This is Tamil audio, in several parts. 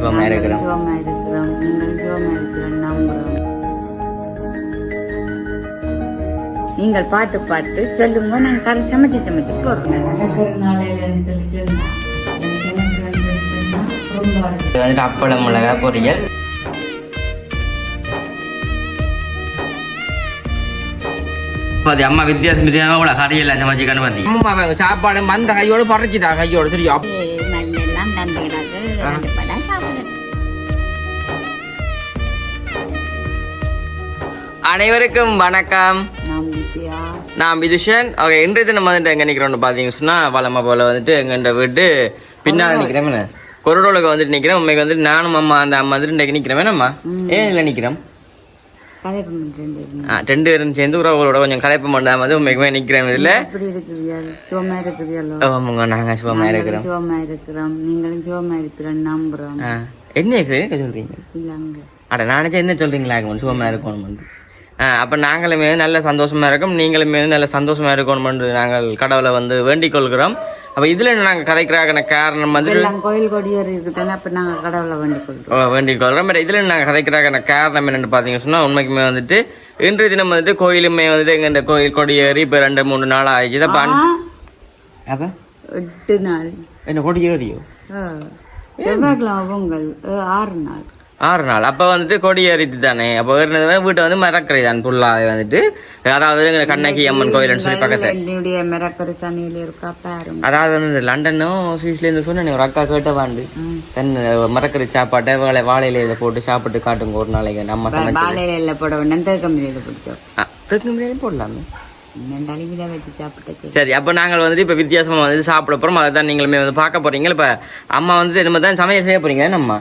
இருக்கிறோம் இருக்கிறோம் நீங்கள் இருக்கிறோம் பார்த்து பார்த்து சொல்லுங்க நாங்கள் கரை சமைச்சு சமைச்சு வந்துட்டு அப்பளம் மிளகா பொரியல். பாதி அம்மா வித்தியாசம் வித்தியாசமா கூட கறியெல்லாம் சமைச்சிக்கான்னு பாத்தி அம்மா சாப்பாடு மந்த கையோடு பறச்சிட்டா கையோடு சரியா? அனைவருக்கும் வணக்கம். நான் விதுஷன் ஓகே இன்றைய தினம் வந்துட்டு எங்க நிக்கிறோம்னு பாத்தீங்கன்னா சொன்னா வளமா போல வந்துட்டு எங்கண்ட வீட்டு பின்னால நிக்கிறேன் கொரடோலுக்கு வந்துட்டு நிக்கிறேன் உண்மைக்கு வந்துட்டு நானும் அம்மா அந்த அம்மா வந்துட்டு இன்றைக்கு நிக்கிறேன் வேணாம்மா ஏன் இல்லை ஆ, ரெண்டு பேரும் சேர்ந்து உறவுகளோட கொஞ்சம் கலைப்பு பண்ணாம வந்து உண்மைக்குமே நிக்கிறேன் இருக்கிறீர்கள் இருக்கிறீர்களோ ஆமாங்க நாங்க சுகமா இருக்கிறோம். சுகமா இருக்கிறோம். நீங்களும் சுகமா இருக்கிறோம் நம்புறோம். என்ன இருக்குது சொல்றீங்க? அட நானே என்ன சொல்றீங்களா? சுகமா இருக்கணும் அப்ப நாங்களுமே நல்ல சந்தோஷமா இருக்கோம் நீங்களுமே நல்ல சந்தோஷமா இருக்கணும் நாங்கள் கடவுளை வந்து வேண்டிக் கொள்கிறோம். அப்ப இதுல நாங்க கதைக்கிறாங்க காரணம் வந்து கோயில் கொடியோர் இருக்குதானே அப்ப நாங்க கடவுளை வேண்டிக் கொள்றோம் ஓ, வேண்டிக் கொள்கிறோம். பட் இதில் நாங்கள் கதைக்கிறாங்க காரணம் என்னென்னு பார்த்தீங்கன்னு சொன்னால் உண்மைக்குமே வந்துட்டு இன்றைய தினம் வந்துட்டு கோயிலுமே வந்துட்டு எங்கள் இந்த கோயில் கொடியேறி இப்போ ரெண்டு மூணு நாள் ஆயிடுச்சு. தான் அப்போ? எட்டு நாள். என்ன கொடியேறியோ? செவ்வாய்க்கிழமை பொங்கல் ஆறு நாள். ஆறு நாள். அப்போ வந்துட்டு கொடி ஏறிட்டு தானே அப்போ ஏறினது வீட்டை வந்து மறக்கிறது தான் ஃபுல்லாகவே வந்துட்டு. அதாவது கண்ணகி அம்மன் கோயில்னு சொல்லி பக்கத்தில். என்னுடைய மிரக்கரு சமையல் இருக்கா பாருங்க. அதாவது வந்து லண்டனும் சுவிஸ்லேருந்து சொன்னேன் ஒரு அக்கா கேட்ட வாண்டு. தன் மறக்கிற சாப்பாட்டை வாழை வாழையில போட்டு சாப்பிட்டு காட்டுங்க ஒரு நாளைக்கு நம்ம வாழையில போட வேண்டாம் தெற்கம்பியில பிடிச்சோம் முறையிலும் போடலாமே. சரி. அப்போ நாங்கள் வந்துட்டு இப்போ வித்தியாசமாக வந்து சாப்பிட போகிறோம் அதை தான் நீங்களுமே வந்து பார்க்க போறீங்க. இப்போ அம்மா வந்துட்டு இனிமே தான் சமையல் செய்ய போறீங்க நம்ம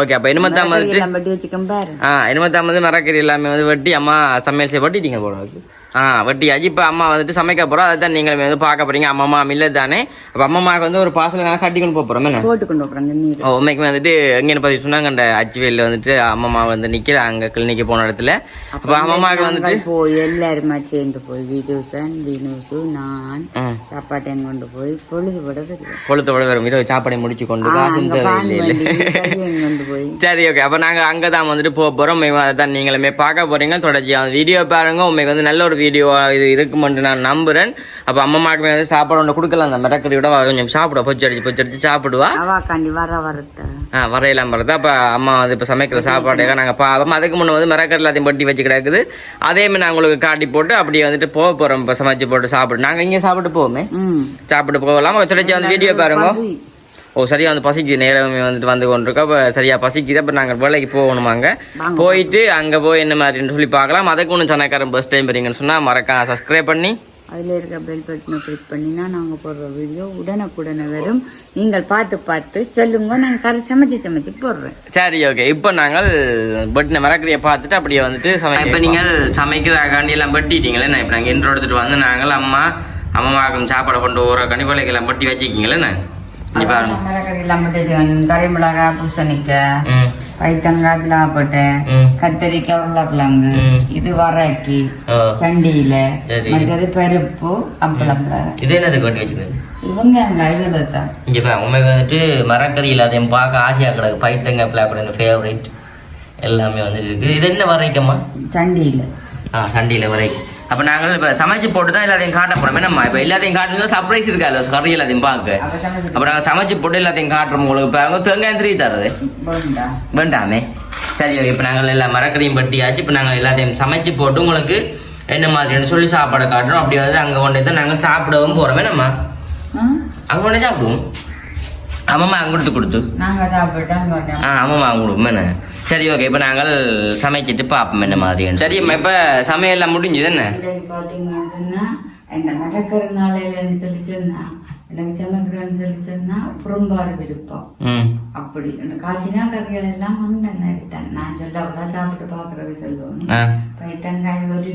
ஓகே அப்போ இனிமே தான் வந்துட்டு எல்லாம் பட்டி வச்சுக்கோம் பாரு. ஆ இனிமே தான் வந்து மரக்கறி எல்லாமே வந்து வெட்டி அம்மா சமையல் செய்ய வெட்டிட்டீங்க போல இருக்கு. ஆ வெட்டியாச்சு இப்போ அம்மா வந்துட்டு சமைக்க போகிறோம் அதை தான் நீங்களுமே வந்து பார்க்க போறீங்க. அம்மா அம்மா இல்லை தானே. அப்போ அம்மாவுக்கு வந்து ஒரு பார்சல் நாங்கள் கட்டி கொண்டு போக போகிறோம் என்ன? போட்டு கொண்டு போறாங்க நீர். ஓ உண்மைக்குமே வந்துட்டு எங்கேன்னு பற்றி சொன்னாங்க. அந்த அச்சுவேலில் வந்துட்டு அம்மம்மா வந்து நிற்கிற அங்கே கிளினிக்கு போன இடத்துல. அப்போ அம்மம்மாவுக்கு வந்துட்டு நாங்கள் போய் எல்லாருமா சேர்ந்து போய் விதுசன் வினுசு நான் ம் சாப்பாட்டையும் கொண்டு போய் பொழுதுபட வருவோம் கொளுத்தோட வரும். இரவு சாப்பாடை முடிச்சு கொண்டு கொண்டு போய். சரி ஓகே அப்போ நாங்கள் அங்கே தான் வந்துட்டு போக போகிறோம் அதை தான் நீங்களுமே பார்க்க போகிறீங்க தொடர்ச்சியாக வீடியோ பாருங்க. உங்களுக்கு வந்து நல்ல ஒரு வீடியோ இது இருக்குமென்று நான் நம்புகிறேன் அப்போ அம்மாவுக்கு வந்து சாப்பாடு ஒன்று கொடுக்கலாம். அந்த மிரக்கறியோட கொஞ்சம் சாப்பிடுவா பொச்சு அடிச்சு பொச்சு அடிச்சு சாப்பிடுவா. வர வரத்த. ஆ வரையெல்லாம் வருது. அப்போ அம்மா வந்து இப்போ சமைக்கிற சாப்பாடுக்காக நாங்கள் பார்ப்போம் அதுக்கு முன்னே வந்து மிரக்கறி எல்லாத்தையும் பட்டி வச்சு கிடக்குது. அதேமாதிரி நான் உங்களுக்கு காட்டி போட்டு அப்படியே வந்துட்டு போக போகிறோம் இப்போ சமைச்சு போட்டு சாப்பிடு. நாங்கள் இங்கே சாப்பிட்டு போவோமே. சாப்பிட்டு போகலாம்? தொடர்ச்சி வந்து வீடியோ பாருங்க. ஓ சரியா வந்து பசிக்குது நேரமே வந்துட்டு வந்து கொண்டிருக்கோம் அப்போ சரியா பசிக்குது. அப்போ நாங்கள் வேலைக்கு போகணும் அங்கே. போயிட்டு அங்கே போய் என்ன மாதிரின்னு சொல்லி பார்க்கலாம். அதுக்கு ஒன்று சொன்னக்காரன் பஸ் டைம் வரீங்கன்னு சொன்னால் மறக்காம சப்ஸ்கிரைப் பண்ணி. அதுல இருக்க பெல் பட்டனை கிளிக் பண்ணினா நாங்க போடுற வீடியோ உடனுக்குடனே வரும். நீங்கள் பார்த்து பார்த்து சொல்லுங்க. நாங்க கரை சமைச்சு சமைச்சு போடுறேன். சரி ஓகே இப்போ நாங்கள் பட்டின மரக்கறியை பார்த்துட்டு அப்படியே வந்துட்டு சமைக்க இப்போ நீங்கள் சமைக்கிறக்காண்டி எல்லாம் பட்டிட்டீங்களே இப்போ நாங்கள் இன்ட்ரோ எடுத்துட்டு வந்து நாங்கள் அம்மா அம்மாவுக்கும் சாப்பாடு கொண்டு ஒரு கண்டிப்பாக எல்லாம் பட்டி வச்சுக்கிங்களே கறி மிளகாய் பூசணிக்காய் பைத்தங்காய் பிளாப்பட்டை கத்தரிக்காய் உருளைக்கிழங்கு. இது வரக்கி சண்டியில. மற்றது பருப்பு அப்பளம் இது என்னது கொண்டு வச்சுக்கிறது? இவங்க இதுல தான். இங்கே வந்துட்டு மரக்கறி இல்லாதையும் பார்க்க ஆசையாக கிடக்கு. பைத்தங்க பிளாப்பட ஃபேவரட் எல்லாமே வந்துட்டு இருக்கு. இது என்ன வரைக்கம்மா? சண்டியில. ஆ சண்டையில் வரைக்கும். அப்போ நாங்கள் இப்போ சமைச்சு போட்டு தான் எல்லாத்தையும் காட்ட போகிறோம் என்னம்மா இப்போ எல்லாத்தையும் காட்டுறது சர்ப்ரைஸ் இருக்கா கறி எல்லாத்தையும் பார்க்க. அப்ப நாங்கள் சமைச்சு போட்டு எல்லாத்தையும் காட்டுறோம் உங்களுக்கு. பாருங்க தேங்காய் திரி தரது வேண்டாமே. சரி இப்போ நாங்கள் எல்லாம் மரக்கறியும் பட்டியாச்சு இப்போ நாங்கள் எல்லாத்தையும் சமைச்சு போட்டு உங்களுக்கு என்ன மாதிரின்னு சொல்லி சாப்பாடை காட்டுறோம். அப்படி வந்து அங்கே கொண்டு தான் நாங்கள் சாப்பிடவும் போகிறோம் என்னம்மா? அங்கே கொண்டு சாப்பிடுவோம். ஆமாம்மா அங்கே கொடுத்து கொடுத்து. ஆ ஆமாம்மா கொடுப்போம். என்ன? சரி ஓகே இப்போ நாங்கள் சமைச்சிட்டு பார்ப்போம் என்ன மாதிரின்னு. சரி இப்போ சமையல்லாம் முடிஞ்சுது என்ன? இன்றைக்கு பாத்தீங்கன்னு சொன்னா இந்த நடக்கிற நாளையிலன்னு சொல்லி சொன்னா எனக்கு சமைக்கிறேன்னு சொல்லி சொன்னா புறம்பாறு விருப்பம். அப்படி. இந்த காய்ச்சினா கறிகள் எல்லாம் வந்த நேரத்தான் நான் சொல்ல அவ்வளோ சாப்பிட்டு பார்க்கறது சொல்லுவோம் ஆ. பைத்தங்காய் ஒரு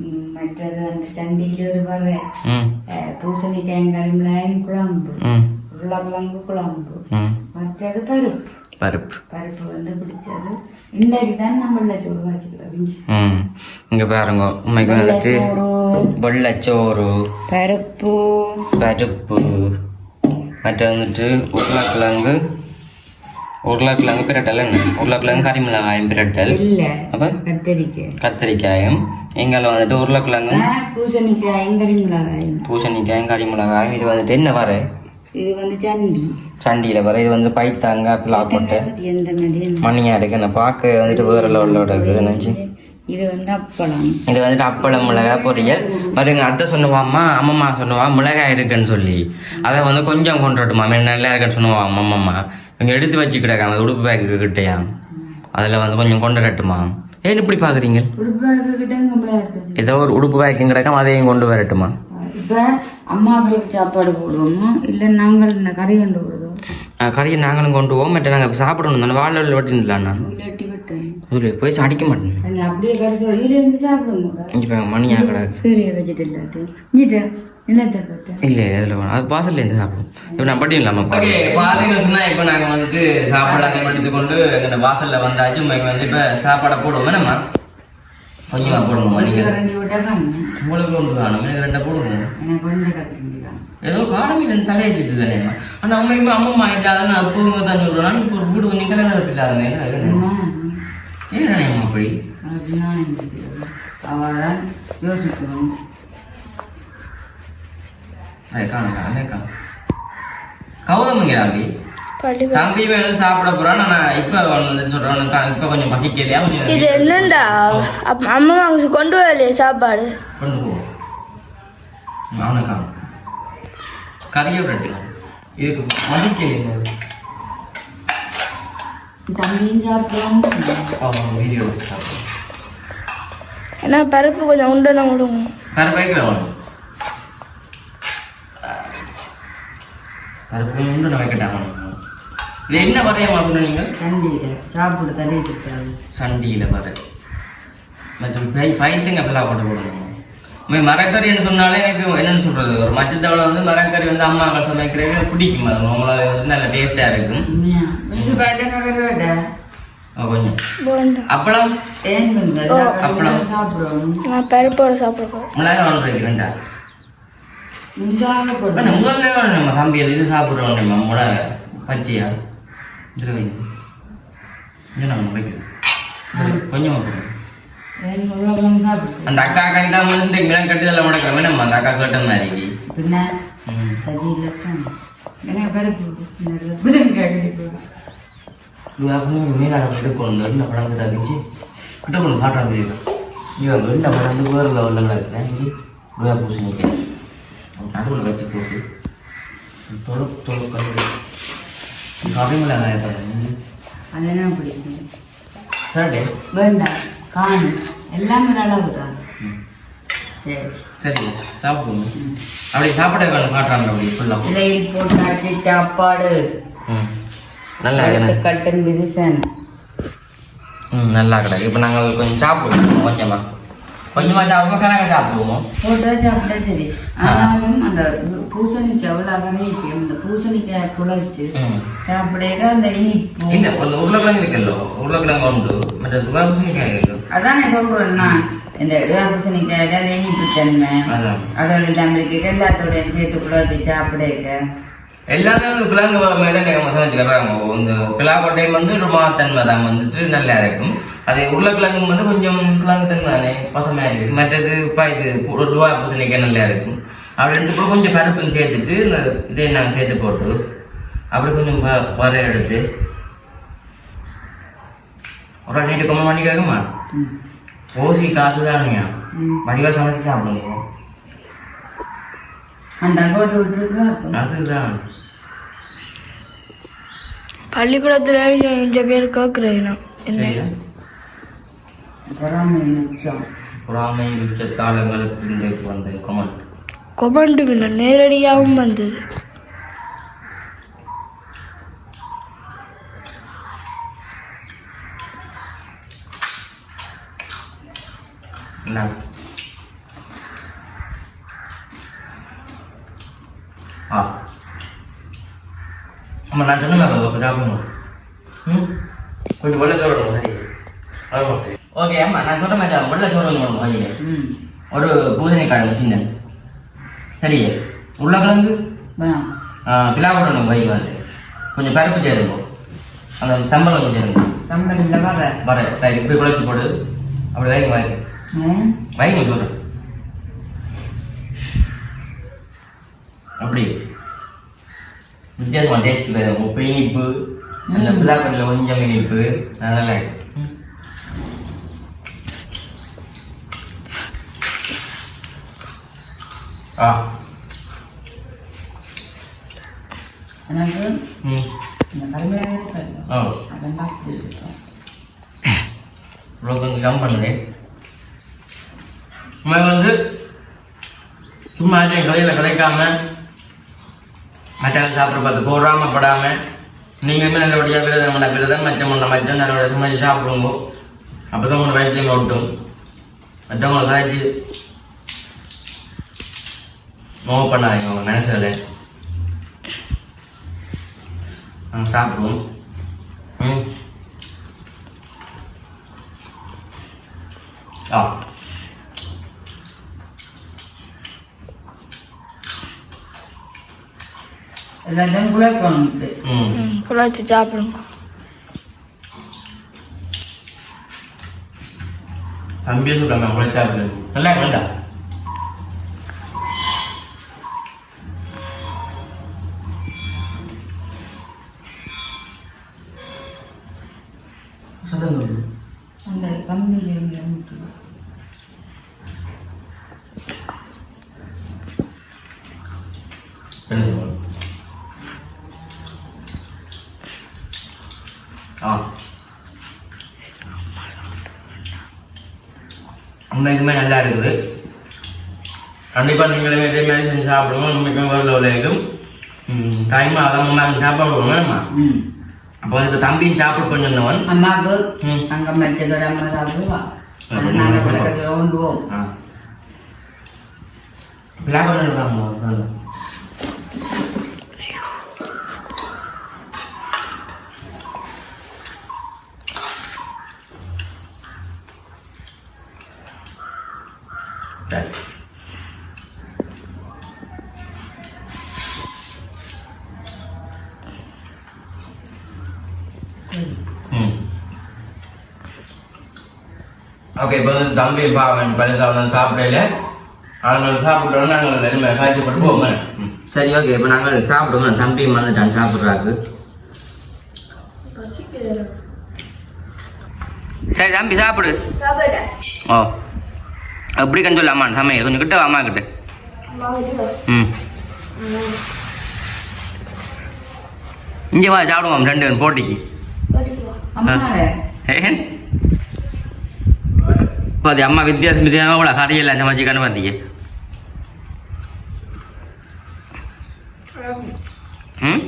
ம், மற்றது அந்த சண்டியில் ஒரு வரை ம். அஹ், பூசணிக்காயும் கரிமிளாயும் குழம்பு. உருளைக்கிழங்கு குழம்பு. மற்றது பருப்பு. பருப்பு. பருப்பு வந்து பிடிச்சது இன்றைக்கு தான் நம்மள சோறு வச்சுக்கிறோம் இங்கே பாருங்க உண்மைக்கு வந்துட்டு வெள்ளைச்சோறு பருப்பு. பருப்பு. மற்ற வந்துட்டு உருளைக்கிழங்கு. உருளைக்கிழங்கு பிரட்டல் உருளைக்கிழங்கு கறிமிளகாயும் பிரட்டல். இல்ல அப்ப? கத்தரிக்காய். கத்திரிக்காயும். எங்களை வந்துட்டு உருளைக்கிழங்கும். ஆ, பூசணிக்காய் எங்கரி மிளகாய் பூசணிக்காயும் கறிமிளகாயும் இது வந்துட்டு என்ன வர இது வந்து சண்டி. சண்டியில் வர இது வந்து பைத்தாங்க பிளாப்பட்டு பத்தி எந்த மாதிரி மணியா இருக்கு என்ன பார்க்க வந்துட்டு வேற லெவலோட இருக்குது நினச்சி இது வந்து அப்பளம். இது வந்துட்டு அப்பளம் மிளகாய் பொரியல். மறுங்க அத்தை சொன்னவாம்மா அம்மம்மா சொன்னவா மிளகாய் இருக்குன்னு சொல்லி. அதை வந்து கொஞ்சம் கொண்டு வரட்டுமா நல்லா இருக்குன்னு சொன்னவா அம்மம்மா. இவங்க எடுத்து வச்சுக்கிட்டாங்க அந்த உடுப்பு பேக்கு கிட்டையா. அதில் வந்து கொஞ்சம் கொண்டு வரட்டுமா ஏன் இப்படி பார்க்குறீங்க? ஏதோ ஒரு உடுப்பு பேக்கும் கிடக்கும் அதையும் கொண்டு வரட்டுமா இப்ப அம்மாக்களுக்கு சாப்பாடு போடுவோமோ? இல்ல நாங்கள் இந்த கறி கொண்டு போடுவோம் கறியை நாங்களும் கொண்டு போவோம். மற்ற நாங்கள் சாப்பிடணும். தானே வாழ வெட்டிடலாம் நான் இதில் போய் அடிக்க மாட்டேன். அது அப்படியே கறி இதுல இருந்து சாப்பிடுவோம் இங்கே போய் மணியாக கிடக்கு கீழே வச்சுட்டு எல்லாத்தையும் இல்லை அதில் அது வாசல்ல இருந்து சாப்பிடும். இப்போ நான் பட்டி இல்லாம ஓகே பார்த்தீங்கன்னு சொன்னால் இப்போ நாங்கள் வந்துட்டு சாப்பாடு எடுத்து கொண்டு எங்கள் வாசலில் வந்தாச்சு. வந்து இப்போ சாப்பாடை போடுவோம். வேணாம்மா கொஞ்சமாக போடுவோம்மா நீங்கள் ரெண்டு விட்டா தான் உங்களுக்கு ஒன்று காணும் எனக்கு ரெண்டை போடுவோம் எனக்கு கட்டுறீங்களா ஏதோ காலமில் இருந்து தலையிட்டு தானேம்மா ஆனால் அம்மா இப்போ அம்மா இல்லாத நான் அப்போ தான் சொல்கிறேன் இப்போ ஒரு வீடு கொஞ்சம் கல்யாணம் இல்லாதே ஏன் அம்மா அப்படி? அவதான் யோசிக்கணும் அதை காணும் காணும் காணும். கௌதமங்க அப்படி தம்பி வந்து சாப்பிட போறான் நான் இப்ப வந்து சொல்றேன். தான் இப்ப கொஞ்சம் பசிக்கலையா கொஞ்சம் இது என்னண்டா? அம்மா கொண்டு வரலையே சாப்பாடு. கொண்டு போ. அவனை காணும். கறியை விட்டு இதுக்கு பசிக்கலையா தம்பியும் சாப்பிடுவோம் வீடியோ சாப்பிடும் ஏன்னா பருப்பு கொஞ்சம் பைக்கில் வேணும் பருப்பு உண்டு நான் வைக்கட்டாங்க இது என்ன வரையமா சொன்னீங்க தண்டியில சாப்பிடு தண்ணி கொடுத்தாரு சண்டியில் வர மற்றும் பை பைத்துங்க பிள்ளை போட்டு போடணும்? மரக்கறின்னு சொன்னாலே எனக்கு என்னன்னு சொல்றது? ஒரு மச்சத்தவளை வந்து மரக்கறி வந்து அம்மாக்கள் சமைக்கிறது பிடிக்கும். அது நம்மளால வந்து நல்ல டேஸ்டா இருக்கும். கொஞ்சம் அப்பளம்? அப்பளம். நான் பருப்போட மிளகா ஒன்று வைக்கிறேன்டா முதல்ல நம்ம தம்பி இது சாப்பிட்றோம் நம்ம மிளகா பச்சையா? இதில் வைங்க இது நம்ம வைக்கிறோம் கொஞ்சமாக போடுறோம் சாப்பிடுவோம் அந்த அக்கா கண்டா வந்து மிளகு கட்டுதல முடக்க வேணும். அந்த அக்கா கட்ட மாதிரி. பின்ன ம். சரியில்லை தான் எனக்கு பருப்பு புதன்காய் கட்டிப்போம் இவன் மீனாட எடுக்கணும் ரெண்டு படம் கிட்ட இருந்துச்சு கிட்ட கொண்டு காட்டுற முடியும் இவன் ரெண்டு படம் வந்து வேறு லெவலில் இருக்குதா இங்கே ருவா பூசி நிற்க நடுவில் வச்சு போட்டு. தொழு தொழு கண்டு அதெல்லாம் பிடிக்கும் வேண்டாம் காணும். எல்லாமே அளவு தான் சரி. சரி சாப்பிடுவோம். அப்படி சாப்பிட வேணும் காட்டுறாங்க அப்படி ஃபுல்லாக இலையில் போட்டாச்சு சாப்பாடு. நல்லா கட்டன் விரிசன். ம் நல்லா கிடக்கு இப்போ நாங்கள் கொஞ்சம் சாப்பிடுவோம். கொஞ்சமாக கொஞ்சமாக சாப்பிடுவோம் கணக்காக சாப்பிடுவோம். போட்டா சாப்பிட்டா சரி. ஆனாலும் அந்த பூசணிக்காய் எவ்வளோ வரைக்கும் அந்த பூசணிக்காய் குழைச்சு ம். சாப்பிடையில அந்த இனிப்பு. இல்ல உருளைக்கிழங்கு இருக்குல்லோ உருளைக்கிழங்கு உண்டு. மற்ற துபாய் பூசணிக்காய் இருக்கு. அதானே சொல்றேன் நான். இந்த இளா பூசணிக்காயில அந்த இனிப்பு தன்மை. அதோட இருக்கு எல்லாத்தோட சேர்த்து குழைச்சி சாப்பிடைக்க எல்லாமே வந்து கிழங்கு மேலே நம்ம சமைச்சுக்கிறாங்க இந்த பிளாக்கொட்டையும் வந்து ஒரு மாத்தன்மை தான். வந்துட்டு நல்லா இருக்கும். அது உருளைக்கிழங்கு வந்து கொஞ்சம் கிழங்கு தன்மை தானே? பசமையாக இருக்கு மற்றது இப்போ இது ஒரு ரூபா பூசணிக்காய் நல்லா இருக்கும்? அப்படி ரெண்டு கொஞ்சம் பருப்பும் சேர்த்துட்டு இந்த இதை நாங்கள் சேர்த்து போட்டு அப்படி கொஞ்சம் ப- வர எடுத்து ஒரு நீட்டு கொம்ப பண்ணி கேட்குமா ஓசி காசு தானுங்க மடிவா சமைச்சு சாப்பிடுங்க. அந்த அதுதான். பள்ளிக்கூடத்துல கொஞ்சம் பேர் கேட்குறேன் என்ன? பொறாமை நிச்சயம் பொறாமை உச்சத்தாளங்களுக்கு இந்த வந்த கமெண்ட் கொமண்டு இல்லை நேரடியாகவும் வந்தது. என்ன? ஆ. ஆமா நான் சொன்ன கொஞ்சம் கொஞ்சம் ஓகே ஆமா நான் சொல்ற மாதிரி வெள்ளை சோறு ஒன்று ம். ஒரு பூசணிக்காய் சின்ன. சரி உருளைக்கிழங்கு? வேணாம். பிலாவட்டணும் வை வந்து கொஞ்சம் பருப்பு சேருவோம் அந்த சம்பளம் கொஞ்சம் இருக்கு சம்பளில் வர. வர ரைட் இப்படி குழச்சி போடு. அப்படி வைங்க வைங்க? வைங்க சொல்றேன். அப்படி. வித்தியாசமா டேஸ்ட் உப்பு இனிப்பு அந்த. பிள்ளாப்பட்டில் கொஞ்சம் இனிப்பு. அதனால எனக்கு இந்த கருமையாக இருக்காது ஓ அதெல்லாம் பிடிக்கும். இவ்வளோ கொஞ்சம் கம் பண்ணுறேன் நம்ம வந்து சும்மா கதையில் கிடைக்காம மற்ற சாப்பிட பார்த்து போடாம படாம நீங்களுமே நல்லபடியாக விரதம் பண்ண விரதம் மச்சம் பண்ண மச்சம் நல்லபடியாக சமைச்சு சாப்பிடுங்க. அப்போ தான் வைத்தியம் ஓட்டும் மற்றவங்களை கதைச்சு நோவு பண்ணாதீங்க உங்கள் மனசில் நாங்கள் சாப்பிடுவோம் ம் ஆ எல்லாத்தையும் குழைக்கணும் இது. ம் ம் குழச்சி சாப்பிடுங்க தம்பியை சொல்றாங்க உழைச்சா நல்லா வேண்டாம் சத்தம் உண்மைக்குமே நல்லா இருக்குது. கண்டிப்பாக நீங்களுமே இதே மாதிரி செஞ்சு சாப்பிடுவோம் உண்மைக்குமே வரல உலகம் டைம் அதம்மா சாப்பிடுவோம் வேணுமா ம். அப்போ வந்து தம்பியும் சாப்பிட கொஞ்சம் இருந்தவன். அம்மாவுக்கு. அங்க மச்சதோட அம்மா சாப்பிடுவா. நாங்கள் ம். பக்கத்தில் ஓண்டுவோம் ஆ. பிளாக் ம் ஓகே இப்போ வந்து தம்பி பாவன் பழுத்தாவன் சாப்பிடல. அவங்க சாப்பிட்டோம் நாங்கள் ரெண்டு காய்ச்சப்பட்டு ம். சரி ஓகே இப்போ நாங்கள் சாப்பிடுவோம் தம்பியும் வந்துட்டான் சாப்பிட்றாக்கு சரி தம்பி சாப்பிடு. ஓ எப்படி கண்டு சொல்லு அம்மா சமையல் கொஞ்சம் கிட்ட அம்மா கிட்ட. ம். இங்கே வா சாப்பிடுவோம் ரெண்டு பேரும் போட்டிக்கு. ஏன்? பாதி அம்மா வித்தியாசம் வித்தியாசமாக கூட கறியெல்லாம் சமைச்சு கண்டு பார்த்தீங்க ம்?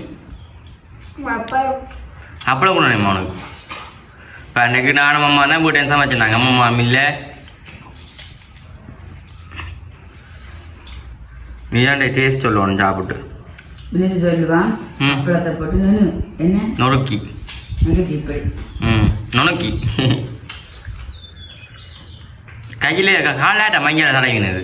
அப்பளம் கூட உனக்கு? இப்போ அன்னைக்கு நானும் அம்மா தான் வீட்டை சமைச்சிருந்தாங்க அம்மா மாமி இல்லை. நீ தான் டேஸ்ட் சொல்லணும் சாப்பிட்டு. நீ சொல்லுவான் ம். அப்பளத்தை போட்டு என்ன? நொறுக்கி நெருக்கி இப்படி ம் நுணுக்கி. கையில் காலாட்ட மையால தடவினது.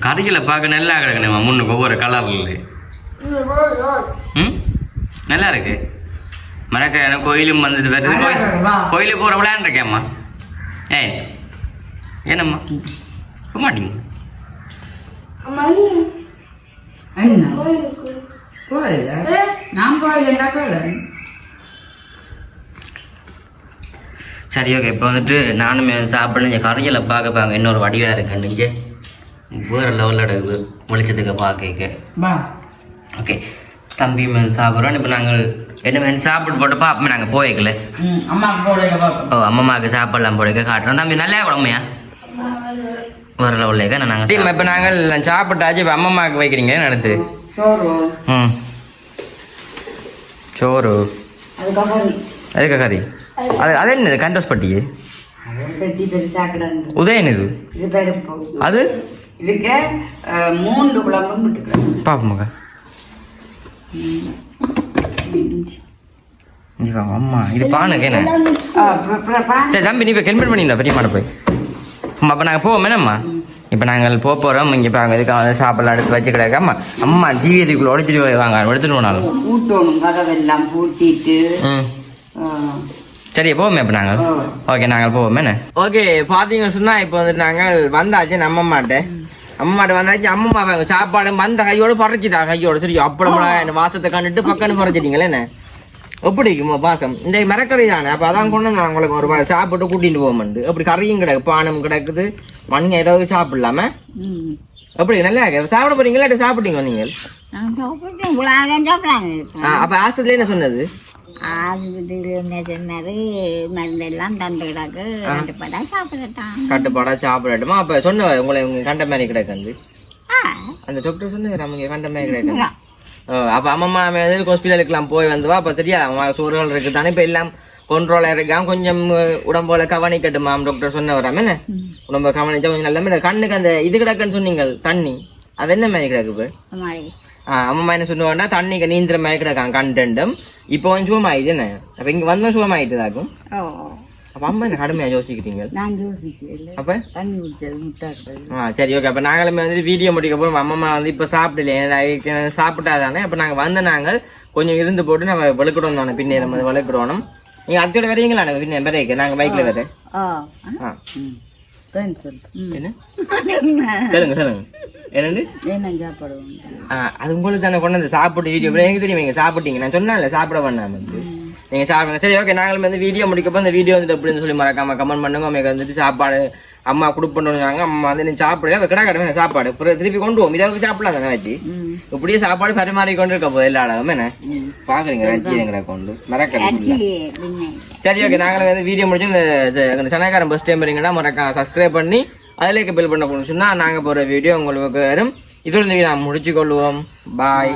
கறிகளை பார்க்க நல்லா கிடக்கணுமா முன்னுக்கு ஒவ்வொரு கலரில் ம்? நல்லா இருக்கு. மறக்க எனக்கு கோயிலும் வந்துட்டு வருது இருக்கு, கோயிலுக்கு போகிற விளையாண்டு இருக்கேம்மா ஏய் என்னம்மா? போக மாட்டீங்க சரி ஓகே இப்போ வந்துட்டு நானுமே சாப்பிடணும். இங்கே கறிகளை பார்க்க பாங்க இன்னொரு வடிவாக இருக்குன்னு இங்கே. வேறு லெவலில் எடுக்குது வெளிச்சத்துக்கு பார்க்க வா. ஓகே தம்பி சாப்பிட்றோம் இப்போ நாங்கள் என்ன வேணும் சாப்பிட்டு போட்டு பார்ப்போம் நாங்கள் போய்க்கல. ஓ அம்மாவுக்கு சாப்பிடலாம் போடுக்க காட்டுறோம். தம்பி நல்லா குழம்பையா வர லெவலில் நான் நாங்கள் இப்போ நாங்கள் சாப்பிட்டாச்சு இப்போ அம்மாவுக்கு வைக்கிறீங்க நடத்து சோறு. ம். சோறு. அதுக்கு கறி அது அது என்னது கண்டோஸ் பட்டியே? பெட்டி உதயன் இது அது? இதுக்கு மூன்று குழம்பும் பாப்போமாக்கா அம்மா இது பானுக்கு சரி தம்பி நீ இப்போ ஹெல்மெட் பண்ணிடா பெரிய மாட போய். அம்மா அப்போ நாங்கள் போவோம் என்னம்மா? இப்போ நாங்கள் போக போகிறோம் இங்கே வந்து சாப்பாடுலாம் எடுத்து வச்சு அம்மா ஜீவியத்துக்குள்ள உடைச்சிட்டு வாங்க எடுத்துட்டு போனாலும். பூட்டணும் கதவெல்லாம் பூட்டிட்டு. சரி போவோமே இப்போ நாங்கள். ஓகே நாங்கள் போவோமே என்ன? ஓகே பாத்தீங்கன்னு சொன்னா இப்போ வந்து நாங்கள் வந்தாச்சு நம்ம அம்மாட்ட. அம்மாட்ட வந்தாச்சு அம்மா சாப்பாடு வந்த கையோட பறச்சிட்டா கையோட சரி அப்புறமா இந்த வாசத்தை கண்டுட்டு பக்கன்னு பறச்சிட்டீங்களே என்ன எப்படி பாசம் இந்த மரக்கறி தானே அப்ப அதான் கொண்டு நான் உங்களுக்கு ஒரு சாப்பிட்டு கூட்டிட்டு போகமாண்டு அப்படி கறியும் கிடக்கு பானம் கிடக்குது மண் ஏதாவது சாப்பிடலாம ம். அப்படி நல்லா சாப்பிட போறீங்களா சாப்பிட்டீங்க நீங்கள் அப்ப ஆஸ்பத்திரியில என்ன சொன்னது கட்டுப்பாடா சாப்பிடட்டுமா? அப்ப சொன்ன உங்களை உங்க கண்ட மாதிரி அந்த டாக்டர் சொன்னது நமக்கு கண்ட மாதிரி அப்ப அம்மா ஹாஸ்பிட்டலுக்குலாம் போய் வந்துவா அப்ப தெரியாது அம்மா சோறுகள் இருக்கு தானே இப்ப எல்லாம் கொண்ட்ரோலா இருக்கான் கொஞ்சம் உடம்போல கவனிக்கட்டுமாம் டாக்டர் சொன்ன வராம என்ன உடம்ப கவனிச்சா கொஞ்சம் நல்ல கண்ணுக்கு அந்த இது கிடக்குன்னு சொன்னீங்க தண்ணி. அது என்ன மாதிரி கிடக்கு இப்ப? அம்மா என்ன சொல்லுவாங்கன்னா தண்ணிக்கு நீந்திர மாதிரி கிடக்கான் இப்போ கொஞ்சம் சுகமாயிட்டு என்ன? அப்ப இங்க வந்தோம் சுகமாயிட்டுதாக்கும் ஓ. அப்ப அம்மா என்ன கடுமையா யோசிக்கிறீங்க? நான் யோசிக்கல. அப்ப? தண்ணி குடிச்சது முட்டாக்குறது ஆ சரி ஓகே அப்போ நாங்களுமே வந்து வீடியோ முடிக்க போகிறோம் அம்மா வந்து இப்போ சாப்பிடல சாப்பிட்டா தானே அப்போ நாங்கள் வந்து நாங்கள் கொஞ்சம் இருந்து போட்டு நம்ம வெளுக்கிடுவோம் தானே. பின்னேற மாதிரி வெளுக்கிடுவோம் நீங்கள் அத்தையோட வரீங்களா பின்ன வரைக்கும் நாங்கள் பைக்கில் வர ஆ. ஆ. ம். தேன் சொல்லு. ம். என்ன? சொல்லுங்க சொல்லுங்க. என்னண்டு ஆ அது உங்களுக்கு தானே கொண்டு வந்து சாப்பிட்டு வீடியோ எனக்கு தெரியும் நீங்கள் சாப்பிட்டீங்க? நான் சொன்னேன்ல சாப்பிட பண்ணாம நீங்க சாப்பிடுங்க. சரி ஓகே நாங்களும் வந்து வீடியோ முடிக்கப்போ இந்த வீடியோ வந்துட்டு எப்படின்னு சொல்லி மறக்காம கமெண்ட் பண்ணுங்க. உங்களுக்கு வந்துட்டு சாப்பாடு அம்மா கொடுப்பண்ணுங்க அம்மா வந்து நீ சாப்பிடுங்க கிடா கிடமே சாப்பாடு. அப்புறம் திருப்பி கொண்டு போவோம். இதாவது சாப்பிடலாம் தானே வச்சு இப்படியே சாப்பாடு பரிமாறி கொண்டு இருக்க போது எல்லா இடமும் என்ன பாக்குறீங்க வச்சு எங்களை கொண்டு. மறக்கல சரி ஓகே நாங்களும் வந்து வீடியோ முடிச்சு இந்த சனகாரம் பஸ் டைம் வரீங்கன்னா மறக்காம சப்ஸ்கிரைப் பண்ணி அதிலேயே பில் பண்ண போகணும் சொன்னால் நாங்கள் போகிற வீடியோ உங்களுக்கு வரும். இதோட நான் முடிச்சு கொள்வோம் பாய்